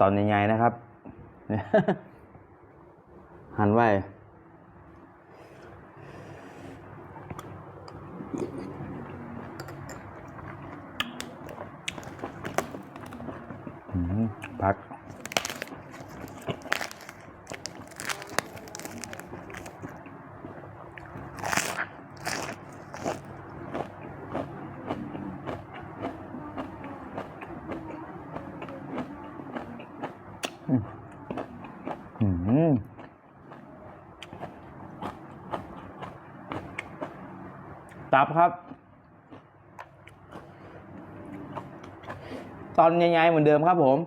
ตอนใหญ่ๆนะครับหันไว้พัก อืมตับครับ ตอนใหญ่ๆเหมือนเดิมครับผม